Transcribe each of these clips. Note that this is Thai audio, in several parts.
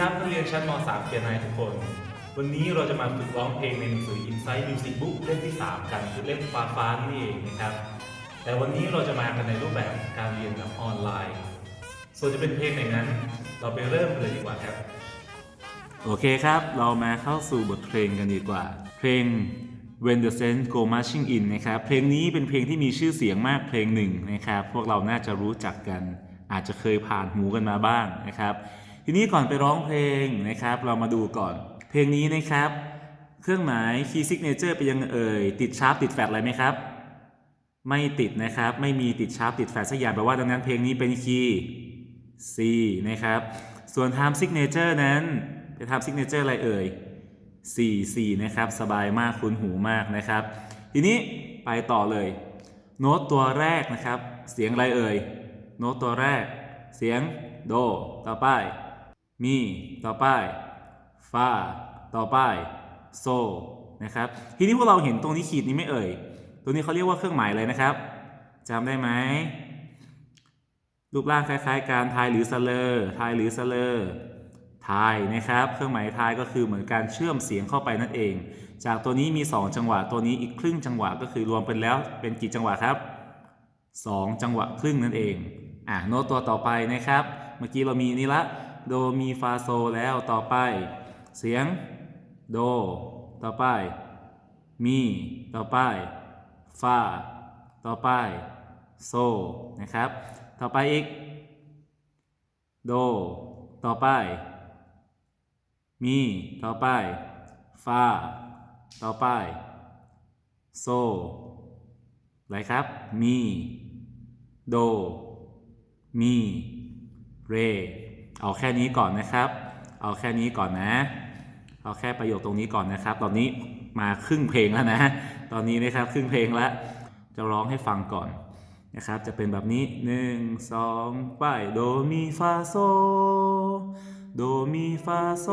ครับนักเรียนชั้นม .3 เกียรตินายทุกคน วันนี้เราจะมาฝึกร้องเพลงในหนังสือ Insight Music Book เล่มที่ 3 กันคือเล่มฟ้าฟ้านี่เองนะครับ แต่วันนี้เราจะมากันในรูปแบบการเรียนแบบออนไลน์ ส่วนจะเป็นเพลงไหนนั้น เราไปเริ่มเลยดีกว่าครับ โอเคครับ เรามาเข้าสู่บทเพลงกันดีกว่า เพลง When the Saints Go Marching In นะครับ เพลงนี้เป็นเพลงที่มีชื่อเสียงมากเพลงหนึ่งนะครับ พวกเราน่าจะรู้จักกัน อาจจะเคยผ่านหูกันมาบ้างนะครับ ทีนี้ก่อนไปร้องเพลงนะครับ เรามาดูก่อน เพลงนี้นะครับ เครื่องหมาย Key Signature เป็นยังเอ่ย ติดชาร์ปติดแฟลตอะไรไหมครับ ไม่ติดนะครับ ไม่มีติดชาร์ปติดแฟลตสักอย่างแปลว่าดังนั้นเพลงนี้เป็นคีย์ C นะครับ ส่วน time signature นั้นเป็น time signature อะไรเอ่ย4 4นะครับ สบายมากคุ้นหูมากนะครับ ทีนี้ไปต่อเลย โน้ตตัวแรกนะครับ เสียงอะไรเอ่ย โน้ตตัวแรก เสียงโด ต่อไป มี ต่อไปฟาต่อไปโซนะครับ ทีนี้พวกเราเห็นตรงนี้ขีดนี้ไม่เอ่ย ตรงนี้เขาเรียกว่าเครื่องหมายอะไรนะครับจำได้ไหมรูปร่างคล้ายๆการทายหรือสเลอร์ทายหรือสเลอร์ทายนะครับ เครื่องหมายทายก็คือเหมือนการเชื่อมเสียงเข้าไปนั่นเอง จากตัวนี้มี 2 จังหวะ ตัวนี้อีกครึ่งจังหวะก็คือรวมเป็นแล้วเป็นกี่จังหวะครับ 2 จังหวะครึ่งนั่นเอง อะโน้ตตัวต่อไปนะครับ เมื่อกี้เรามีนี่ละ โดมีฟาโซแล้วต่อไป เสียง โด ต่อไป มี ต่อไปฟาต่อไป โซ นะครับ ต่อไปอีก โด ต่อไป มี ต่อไปฟาต่อไป โซอะไรครับ มี โด มี เร เอาแค่นี้ก่อนนะครับ เอาแค่นี้ก่อนนะ เอาแค่ประโยคตรงนี้ก่อนนะครับ ตอนนี้มาครึ่งเพลงแล้วนะ ตอนนี้นะครับครึ่งเพลงแล้ว จะร้องให้ฟังก่อนนะครับ จะเป็นแบบนี้1 2ไปโดมีฟาโซ โดมีฟาโซ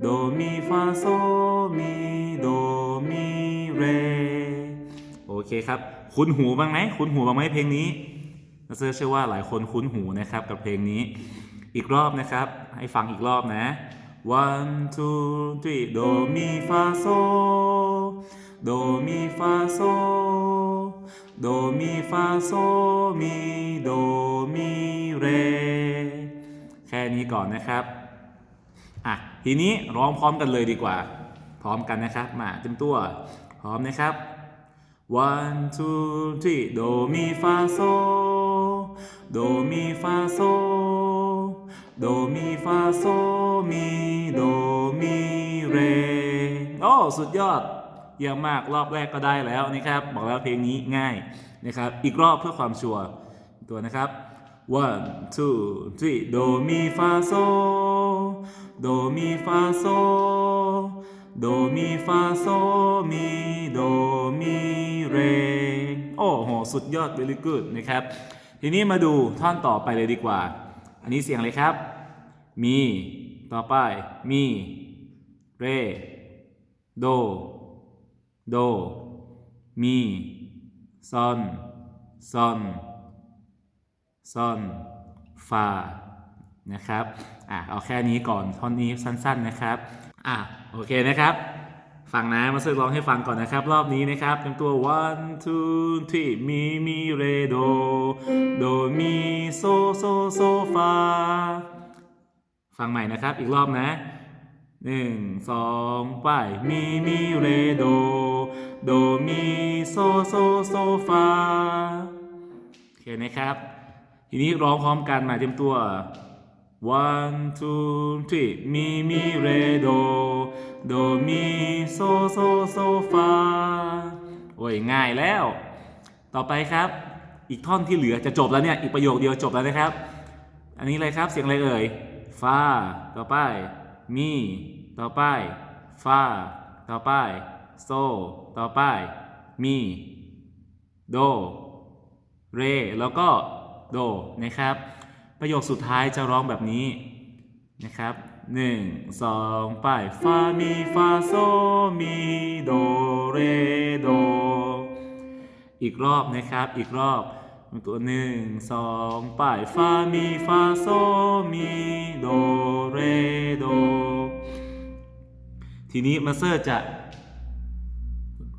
โดมีฟาโซ มีโดมีเร โอเคครับ คุ้นหูบ้างไหม คุ้นหูบ้างไหมเพลงนี้ นักเชื่อว่าหลายคนคุ้นหูนะครับกับเพลงนี้ อีกรอบนะครับ ให้ฟังอีกรอบนะ one two three โดมีฟาโซโดมีฟาโซโดมีฟาโซมีโดมีเร แค่นี้ก่อนนะครับ อะ ทีนี้ร้องพร้อมกันเลยดีกว่า พร้อมกันนะครับ มาเต็มตัว พร้อมนะครับ one two three โดมีฟาโซ โดมีฟาโซ โดมีฟาโซ มีโดมีเร โอ้ สุดยอด เยี่ยมมากรอบแรกก็ได้แล้วนะครับ บอกแล้วเพลงนี้ง่ายนะครับ อีกรอบเพื่อความชัวร์ตัวนะครับ one two three โดมีฟาโซ โดมีฟาโซ โดมีฟาโซ มีโดมีเร โอ้โห สุดยอด very good นะครับ ทีนี้มาดูท่อนต่อไปเลยดีกว่า อันนี้เสียงอะไรครับ มี ต่อไป มี เร โด โด มี ซอน ซอน ซอน ฟา นะครับ อะ เอาแค่นี้ก่อน ท่อนนี้สั้น ๆ นะครับ อะ โอเคนะครับ ฟังนะมาสึกร้องให้ฟังก่อนนะครับ รอบนี้นะครับเป็นตัว one two three มีมีเรโดโดมีโซโซโซฟาฟังใหม่นะครับอีกรอบนะหนึ่งสองไปมีมีเรโดโดมีโซโซโซฟาโอเคนะครับ ทีนี้ร้องพร้อมกันมาเต็มตัว one two three มีมีเรโดโดมีโซโซโซฟาโอ้ยง่ายแล้ว ต่อไปครับ อีกท่อนที่เหลือจะจบแล้วเนี่ย อีกประโยคเดียวจบแล้วนะครับ อันนี้อะไรครับเสียงอะไรเอ่ยฟาต่อไปมีต่อไปฟาต่อไปโซต่อไปมีโดเรแล้วก็โดนะครับ ประโยคสุดท้ายจะร้องแบบนี้นะครับหนึ่งสองไปฟามีฟาโซมีโดเรโดอีกรอบนะครับอีกรอบตัวหนึ่งสองไปฟามีฟาโซมีโดเรโดทีนี้มาสเตอร์จะ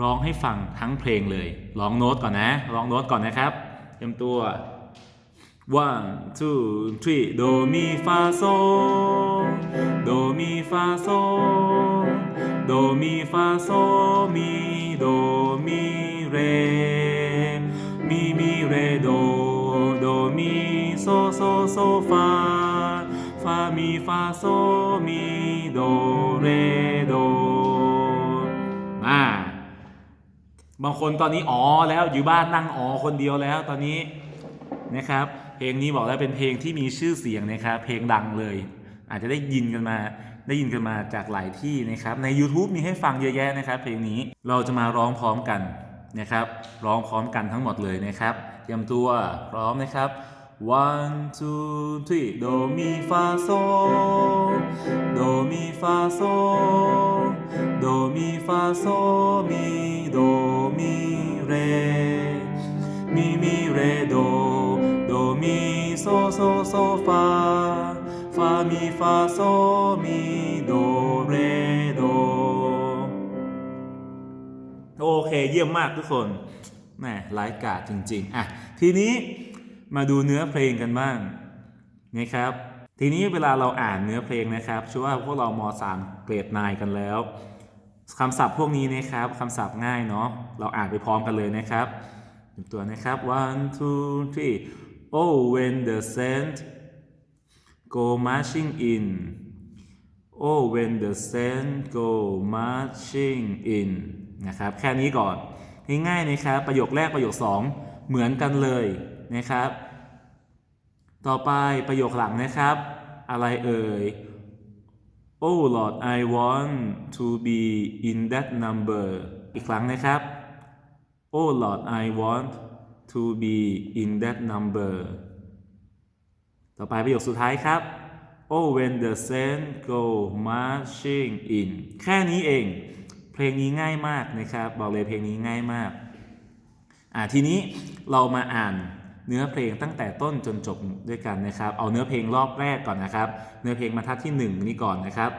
ร้องให้ฟังทั้งเพลงเลย ร้องโน้ตก่อนนะ ร้องโน้ตก่อนนะครับ เตรียมตัว one two three โดมีฟาโซโดมีฟาโซโดมีฟาโซมีโดมีเรมีมีเรโดโดมีโซโซโซฟาฟามีฟาโซมีโดเรโดมาบางคนตอนนี้อ๋อแล้วอยู่บ้านนั่งอ๋อคนเดียวแล้วตอนนี้นะครับ เพลงนี้บอกแล้วเป็นเพลงที่มีชื่อเสียงนะครับเพลงดังเลย อาจจะได้ยินกันมาได้ยินกันมาจากหลายที่นะครับใน YouTube มีให้ฟังเยอะแยะนะครับ เพลงนี้เราจะมาร้องพร้อมกันนะครับร้องพร้อมกันทั้งหมดเลยนะครับเตรียมตัวพร้อมนะครับ one two three โดมีฟาโซโดมีฟาโซโดมีฟาโซมีโด ฟาโซมีโดเรโดโอเคเยี่ยมมากทุกคนแหมไร้กาดจริงๆอะทีนี้มาดูเนื้อเพลงกันบ้างนะครับ ทีนี้เวลาเราอ่านเนื้อเพลงนะครับชื่อว่าพวกเราม 3 เกรดนายกันแล้วคำศัพท์พวกนี้นะครับคำศัพท์ง่ายเนาะเราอ่านไปพร้อมกันเลยนะครับตัวนะครับ one two three oh when the saint go marching in oh when the saint go marching in นะครับ แค่นี้ก่อน ง่ายๆนะครับ ประโยคแรกประโยค 2 เหมือนกันเลยนะครับ ต่อไปประโยคหลังนะครับ อะไรเอ่ย Oh Lord I want to be in that number อีกครั้งนะครับ Oh Lord I want to be in that number ต่อไปประโยคสุดท้ายครับ Oh when the saints go marching in แค่นี้เอง เพลงนี้ง่ายมากนะครับ บอกเลยเพลงนี้ง่ายมาก อ่าทีนี้เรามาอ่านเนื้อเพลงตั้งแต่ต้นจนจบด้วยกันนะครับ เอาเนื้อเพลงรอบแรกก่อนนะครับ เนื้อเพลงบรรทัดที่ 1 นี้ก่อนนะครับ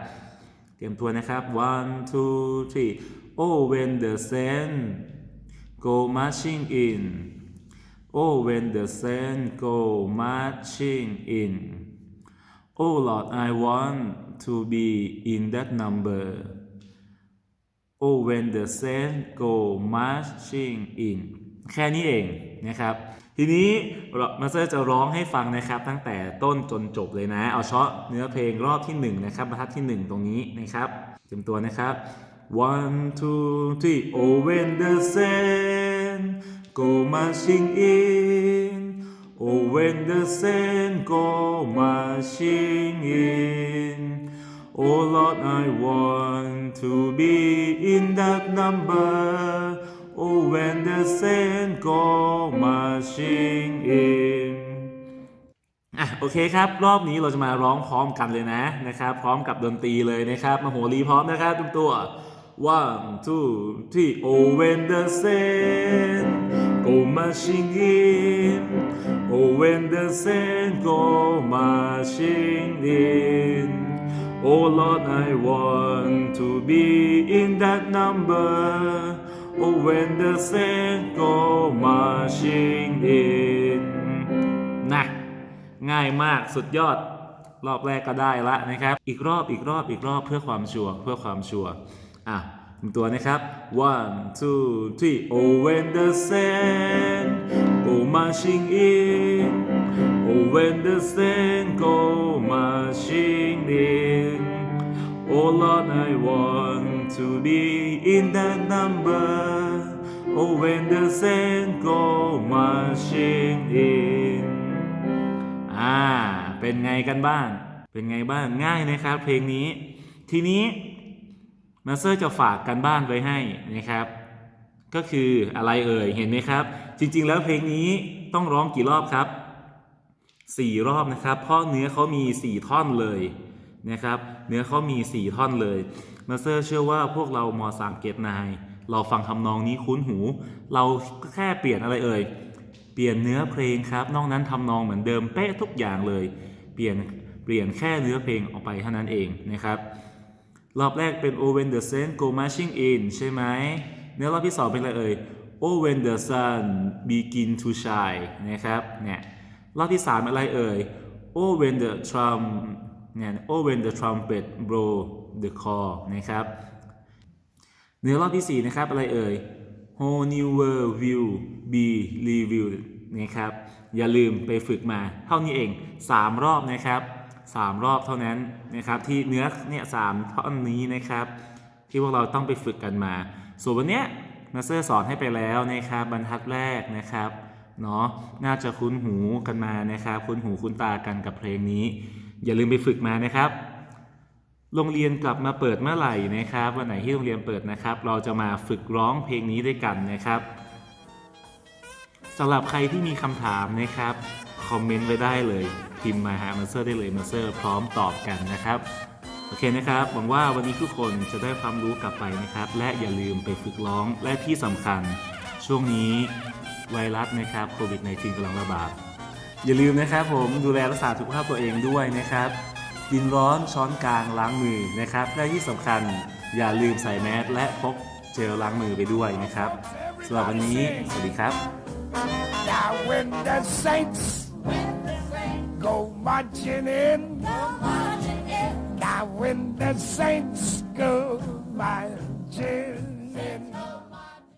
เตรียมตัวนะครับ one two three oh when the saints go marching in oh when the saints go marching in oh Lord I want to be in that number Oh when the saints go marching in แค่นี้เองนะครับ ทีนี้มาสเตอร์จะร้องให้ฟังนะครับ ตั้งแต่ต้นจนจบเลยนะ เอาเฉพาะเนื้อเพลงรอบที่1นะครับบรรทัดที่ 1 ตรงนี้นะครับเตรียมตัวนะครับ one two three oh when the saints go marching in oh when the saints go marching in Oh Lord, I want to be in that number. Oh, when the saints go marching in อะโอเคครับ รอบนี้เราจะมาร้องพร้อมกันเลยนะนะครับ พร้อมกับดนตรีเลยนะครับมาโหรีพร้อมนะครับทุกตัว one two three oh when the saints go marching in oh when the saints go marching in Oh Lord, I want to be in that number. Oh, when the saints go marching in นะง่ายมากสุดยอด รอบแรกก็ได้ละนะครับ อีกรอบอีกรอบอีกรอบเพื่อความชัวร์เพื่อความชัวร์ อะหนึ่งตัวนะครับ one two three oh when the saints go marching in Oh, when the saints go marching in, oh Lord, I want to be in that number. Oh, when the saints go marching in อ่าเป็นไงกันบ้าง เป็นไงบ้างง่ายนะครับเพลงนี้ทีนี้ มาสเตอร์จะฝากกันบ้านไว้ให้นะครับ ก็คืออะไรเอ่ยเห็นไหมครับ จริงๆ แล้วเพลงนี้ต้องร้องกี่รอบครับสี่รอบนะครับ เพราะเนื้อเขามีสี่ท่อนเลยนะครับ เนื้อเขามีสี่ท่อนเลยมาสเตอร์เชื่อว่าพวกเรามสามเกตนายเราฟังทำนองนี้คุ้นหู เราก็แค่เปลี่ยนอะไรเอ่ยเปลี่ยนเนื้อเพลงครับ นอกนั้นทำนองเหมือนเดิมเป๊ะทุกอย่างเลย เปลี่ยนเปลี่ยนแค่เนื้อเพลงออกไปเท่านั้นเองนะครับ รอบแรกเป็น O when the sun go marching in ใช่ไหมเนื้อรอบที่สองเป็นอะไรเอ่ย O when the sun begin to shine นะครับ เนี่ย รอบที่สามอะไรเอ่ย O when the trump เนี่ย O when the trumpet blow the call นะครับเนื้อรอบที่4นะครับ อะไรเอ่ย Whole new world will be reviewed นะครับ อย่าลืมไปฝึกมา เท่านี้เอง 3 รอบนะครับ 3รอบเท่านั้นนะครับ ที่เนื้อเนี่ยสามท่อนนี้นะครับ ที่พวกเราต้องไปฝึกกันมา ส่วนวันเนี้ยมาสเตอร์สอนให้ไปแล้วนะครับบรรทัดแรกนะครับเนาะน่าจะคุ้นหูกันมานะครับ คุ้นหูคุ้นตากันกับเพลงนี้ อย่าลืมไปฝึกมานะครับ โรงเรียนกลับมาเปิดเมื่อไหร่นะครับ วันไหนที่โรงเรียนเปิดนะครับ เราจะมาฝึกร้องเพลงนี้ด้วยกันนะครับสำหรับใครที่มีคำถามนะครับ คอมเมนต์ไว้ได้เลย พิมพ์มาหามาเซอร์ได้เลยมาเซอร์พร้อมตอบกันนะครับ โอเคนะครับ หวังว่าวันนี้ทุกคนจะได้ความรู้กลับไปนะครับ และอย่าลืมไปฝึกร้องและที่สำคัญ ช่วงนี้ไวรัสนะครับโควิด -19 กำลังระบาดอย่าลืมนะครับผมดูแลรักษาสุขภาพตัวเองด้วยนะครับกินร้อนช้อนกลางล้างมือนะครับและที่สำคัญอย่าลืมใส่แมสและพกเจลล้างมือไปด้วยนะครับสำหรับวันนี้ สวัสดีครับ Now when the saints go marching in, Go marching in. now when the saints go marching